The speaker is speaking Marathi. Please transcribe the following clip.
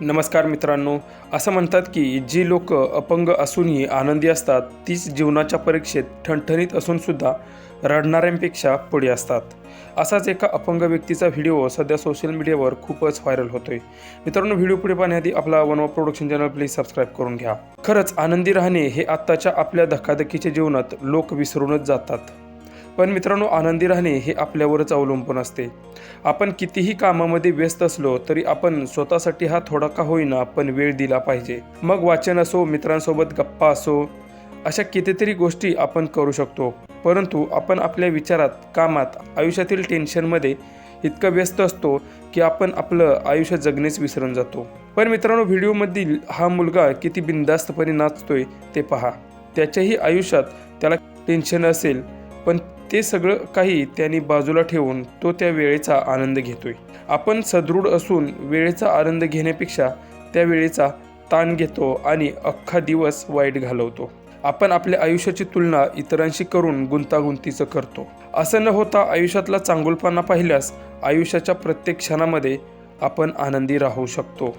नमस्कार मित्रांनो असं म्हणतात की जी लोक अपंग असूनही आनंदी असतात तीच जीवनाच्या परीक्षेत ठणठणीत असूनसुद्धा रडणाऱ्यांपेक्षा पुढे असतात. असाच एका अपंग व्यक्तीचा व्हिडिओ सध्या सोशल मीडियावर खूपच व्हायरल होतोय. मित्रांनो व्हिडिओ पुढे पाहण्याआधी आपला वनवा प्रोडक्शन चॅनल प्लीज सबस्क्राईब करून घ्या. खरंच आनंदी राहणे हे आत्ताच्या आपल्या धकाधकीच्या जीवनात लोक विसरूनच जातात. पण मित्रांनो आनंदी राहणे हे आपल्यावरच अवलंबून असते. आपण कितीही कामामध्ये व्यस्त असलो तरी आपण स्वतःसाठी हा थोडा का होईना पण वेळ दिला पाहिजे. मग वाचन असो मित्रांसोबत गप्पा असो अशा कितीतरी गोष्टी आपण करू शकतो. परंतु आपण आपल्या विचारात कामात आयुष्यातील टेन्शनमध्ये इतकं व्यस्त असतो की आपण आपलं आयुष्य जगणेच विसरून जातो. पण मित्रांनो व्हिडिओमधील हा मुलगा किती बिनधास्तपणे नाचतोय ते पहा. त्याच्याही आयुष्यात त्याला टेन्शन असेल पण ते सगळं काही त्यांनी बाजूला ठेवून तो त्या वेळेचा आनंद घेतोय. आपण सदृढ असून वेळेचा आनंद घेण्यापेक्षा त्या वेळेचा ताण घेतो आणि अख्खा दिवस वाईट घालवतो. आपण आपल्या आयुष्याची तुलना इतरांशी करून गुंतागुंतीचं करतो. असं न होता आयुष्यातला चांगुलपणा पाहिल्यास आयुष्याच्या प्रत्येक क्षणामध्ये आपण आनंदी राहू शकतो.